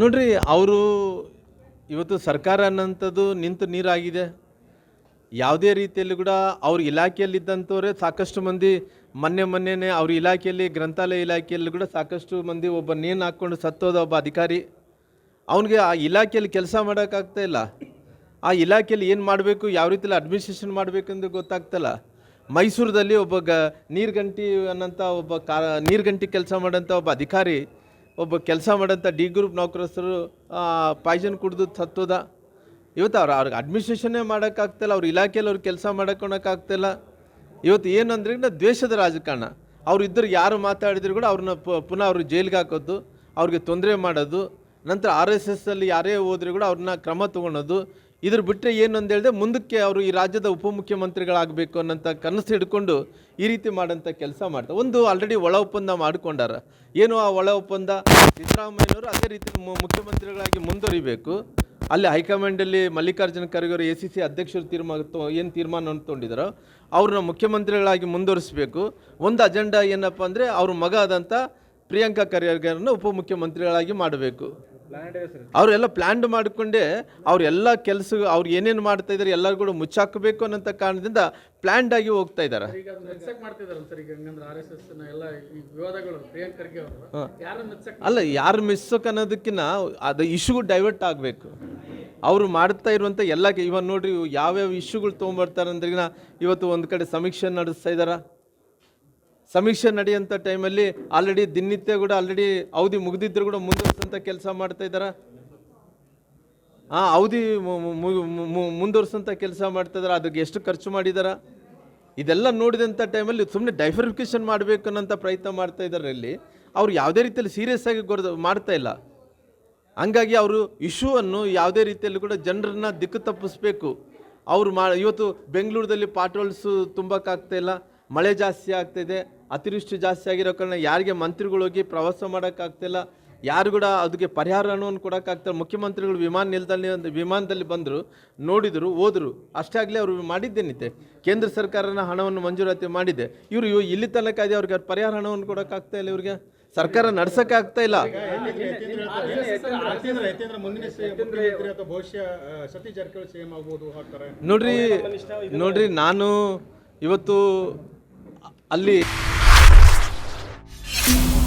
ನೋಡ್ರಿ, ಅವರು ಇವತ್ತು ಸರ್ಕಾರ ಅನ್ನೋಂಥದ್ದು ನಿಂತು ನೀರಾಗಿದೆ. ಯಾವುದೇ ರೀತಿಯಲ್ಲಿ ಕೂಡ ಅವ್ರ ಇಲಾಖೆಯಲ್ಲಿದ್ದಂಥವರೇ ಸಾಕಷ್ಟು ಮಂದಿ ಮೊನ್ನೆ ಮೊನ್ನೆನೇ ಅವ್ರ ಇಲಾಖೆಯಲ್ಲಿ, ಗ್ರಂಥಾಲಯ ಇಲಾಖೆಯಲ್ಲಿ ಕೂಡ ಸಾಕಷ್ಟು ಮಂದಿ ಒಬ್ಬ ನೇಣು ಹಾಕ್ಕೊಂಡು ಸತ್ತೋದ ಒಬ್ಬ ಅಧಿಕಾರಿ. ಅವನಿಗೆ ಆ ಇಲಾಖೆಯಲ್ಲಿ ಕೆಲಸ ಮಾಡೋಕ್ಕಾಗ್ತಾ ಇಲ್ಲ. ಆ ಇಲಾಖೆಯಲ್ಲಿ ಏನು ಮಾಡಬೇಕು, ಯಾವ ರೀತಿಯಲ್ಲಿ ಅಡ್ಮಿನಿಸ್ಟ್ರೇಷನ್ ಮಾಡಬೇಕೆಂದು ಗೊತ್ತಾಗ್ತಲ್ಲ. ಮೈಸೂರದಲ್ಲಿ ಒಬ್ಬ ಗ ನೀರ್ಗಂಟಿ ಅನ್ನೋಂಥ ಒಬ್ಬ ಕಾ ನೀರ್ಗಂಟಿ ಕೆಲಸ ಮಾಡೋಂಥ ಒಬ್ಬ ಅಧಿಕಾರಿ, ಒಬ್ಬ ಕೆಲಸ ಮಾಡೋಂಥ ಡಿ ಗ್ರೂಪ್ ನೌಕರಸ್ಥರು ಪಾಯ್ಸನ್ ಕುಡಿದು ಸತ್ತೋದ. ಇವತ್ತು ಅವ್ರು, ಅವ್ರಿಗೆ ಅಡ್ಮಿನಿಸ್ಟ್ರೇಷನ್ನೇ ಮಾಡೋಕ್ಕಾಗ್ತಿಲ್ಲ, ಅವ್ರ ಇಲಾಖೆಯಲ್ಲಿ ಅವ್ರು ಕೆಲಸ ಮಾಡೋಕ್ಕೊಳಕ್ಕಾಗ್ತಿಲ್ಲ ಇವತ್ತು ಏನಂದ್ರೆ ದ್ವೇಷದ ರಾಜಕಾರಣ. ಅವ್ರು ಇದ್ದರು ಯಾರು ಮಾತಾಡಿದ್ರು ಕೂಡ ಅವ್ರನ್ನ ಪುನಃ ಅವ್ರಿಗೆ ಜೈಲಿಗೆ ಹಾಕೋದು, ಅವ್ರಿಗೆ ತೊಂದರೆ ಮಾಡೋದು, ನಂತರ ಆರ್ ಎಸ್ ಎಸ್ ಅಲ್ಲಿ ಯಾರೇ ಹೋದ್ರೆ ಕೂಡ ಅವ್ರನ್ನ ಕ್ರಮ ತೊಗೊಳೋದು ಇದ್ರ ಬಿಟ್ಟರೆ ಏನು ಅಂತ ಹೇಳಿದ್ರೆ ಮುಂದಕ್ಕೆ ಅವರು ಈ ರಾಜ್ಯದ ಉಪಮುಖ್ಯಮಂತ್ರಿಗಳಾಗಬೇಕು ಅನ್ನೋಂಥ ಕನಸು ಹಿಡ್ಕೊಂಡು ಈ ರೀತಿ ಮಾಡೋಂಥ ಕೆಲಸ ಮಾಡ್ತಾರೆ. ಒಂದು ಆಲ್ರೆಡಿ ಒಳ ಒಪ್ಪಂದ ಮಾಡ್ಕೊಂಡಾರ. ಏನು ಆ ಒಳ ಒಪ್ಪಂದ? ಸಿದ್ದರಾಮಯ್ಯನವರು ಅದೇ ರೀತಿ ಮುಖ್ಯಮಂತ್ರಿಗಳಾಗಿ ಮುಂದುವರಿಬೇಕು. ಅಲ್ಲಿ ಹೈಕಮಾಂಡಲ್ಲಿ ಮಲ್ಲಿಕಾರ್ಜುನ ಖರ್ಗೆ ಅವರು ಎ ಸಿ ಸಿ ಅಧ್ಯಕ್ಷರು ತೀರ್ಮಾನ ಏನು ತೀರ್ಮಾನ ತೊಗೊಂಡಿದ್ದಾರೋ ಅವ್ರನ್ನ ಮುಖ್ಯಮಂತ್ರಿಗಳಾಗಿ ಮುಂದುವರಿಸಬೇಕು. ಒಂದು ಅಜೆಂಡಾ ಏನಪ್ಪ ಅಂದರೆ ಅವ್ರ ಮಗ ಆದಂಥ ಪ್ರಿಯಾಂಕಾ ಖರ್ಗೆರನ್ನು ಉಪಮುಖ್ಯಮಂತ್ರಿಗಳಾಗಿ ಮಾಡಬೇಕು. ಅವರೆಲ್ಲ ಪ್ಲ್ಯಾನ್ ಮಾಡಿಕೊಂಡೇ ಅವರೆಲ್ಲ ಕೆಲಸ ಅವ್ರು ಏನೇನು ಮಾಡ್ತಾ ಇದ್ದಾರೆ ಎಲ್ಲರೂ ಕೂಡ ಮುಚ್ಚಾಕಬೇಕು ಅನ್ನೋಂಥ ಕಾರಣದಿಂದ ಪ್ಲ್ಯಾಂಡ್ ಆಗಿ ಹೋಗ್ತಾ ಇದ್ದಾರೆ. ಮೆಚ್ಚಕ್ ಮೆಚ್ಚಕ್ ಅಲ್ಲ ಯಾರು ಮಿಸ್ಸೋಕ್ ಅನ್ನೋದಕ್ಕಿನ್ನ ಅದು ಇಶ್ಯೂ ಡೈವರ್ಟ್ ಆಗಬೇಕು. ಅವರು ಮಾಡ್ತಾ ಇರುವಂಥ ಎಲ್ಲ ಇವಾಗ ನೋಡ್ರಿ ಯಾವ್ಯಾವ ಇಶ್ಯೂಗಳು ತೊಗೊಂಬರ್ತಾರೆ ಅಂದ್ರೆ ಇವತ್ತು ಒಂದು ಕಡೆ ಸಮೀಕ್ಷೆ ನಡೆಸ್ತಾ ಇದ್ದಾರ ಸಮೀಕ್ಷೆ ನಡೆಯುವಂಥ ಟೈಮಲ್ಲಿ ಆಲ್ರೆಡಿ ದಿನನಿತ್ಯ ಕೂಡ ಆಲ್ರೆಡಿ ಅವಧಿ ಮುಗಿದಿದ್ರು ಕೂಡ ಮುಂದುವರ್ಸೋಂಥ ಕೆಲಸ ಮಾಡ್ತಾ ಇದ್ದಾರಾ? ಹಾಂ, ಅವಧಿ ಮುಂದುವರ್ಸೋಂಥ ಕೆಲಸ ಮಾಡ್ತಾ ಇದ್ದಾರೆ? ಅದಕ್ಕೆ ಎಷ್ಟು ಖರ್ಚು ಮಾಡಿದಾರ? ಇದೆಲ್ಲ ನೋಡಿದಂಥ ಟೈಮಲ್ಲಿ ಸುಮ್ಮನೆ ಡೈಫರ್ಫಿಕೇಶನ್ ಮಾಡಬೇಕು ಅನ್ನೋಂಥ ಪ್ರಯತ್ನ ಮಾಡ್ತಾ ಇದ್ದಾರೆ ಇಲ್ಲಿ ಅವ್ರು ಯಾವುದೇ ರೀತಿಯಲ್ಲಿ ಸೀರಿಯಸ್ ಆಗಿ ಮಾಡ್ತಾ ಇಲ್ಲ. ಹಂಗಾಗಿ ಅವರು ಇಶ್ಯೂವನ್ನು ಯಾವುದೇ ರೀತಿಯಲ್ಲಿ ಕೂಡ ಜನರನ್ನ ದಿಕ್ಕು ತಪ್ಪಿಸ್ಬೇಕು. ಅವರು ಮಾ, ಇವತ್ತು ಬೆಂಗಳೂರಲ್ಲಿ ಪಾಟ್ರೋಲ್ಸು ತುಂಬಕ್ಕಾಗ್ತಾ ಇಲ್ಲ, ಮಳೆ ಜಾಸ್ತಿ ಆಗ್ತಿದೆ ಅತಿವೃಷ್ಟಿ ಜಾಸ್ತಿ ಆಗಿರೋ ಕಾರಣ ಯಾರಿಗೆ ಮಂತ್ರಿಗಳು ಹೋಗಿ ಪ್ರವಾಸ ಮಾಡೋಕ್ಕಾಗ್ತಿಲ್ಲ ಯಾರು ಕೂಡ ಅದಕ್ಕೆ ಪರಿಹಾರ ಹಣವನ್ನು ಕೊಡೋಕ್ಕಾಗ್ತಾರೆ ಮುಖ್ಯಮಂತ್ರಿಗಳು ವಿಮಾನ ನಿಲ್ದಾಣ ವಿಮಾನದಲ್ಲಿ ಬಂದರು ನೋಡಿದರು ಹೋದರು ಅಷ್ಟೇ ಆಗಲಿ ಅವರು ಮಾಡಿದ್ದೇನಿದೆ ಕೇಂದ್ರ ಸರ್ಕಾರನ ಹಣವನ್ನು ಮಂಜೂರಾತಿ ಮಾಡಿದೆ ಇವರು ಇವು ಇಲ್ಲಿ ತನಕ ಇದೆ ಅವ್ರಿಗೆ ಪರಿಹಾರ ಹಣವನ್ನು ಕೊಡೋಕ್ಕಾಗ್ತಾ ಇಲ್ಲ ಇವ್ರಿಗೆ ಸರ್ಕಾರ ನಡ್ಸೋಕ್ಕಾಗ್ತಾ ಇಲ್ಲ ನೋಡ್ರಿ ನೋಡ್ರಿ ನಾನು ಇವತ್ತು ಅಲ್ಲಿ Thank you.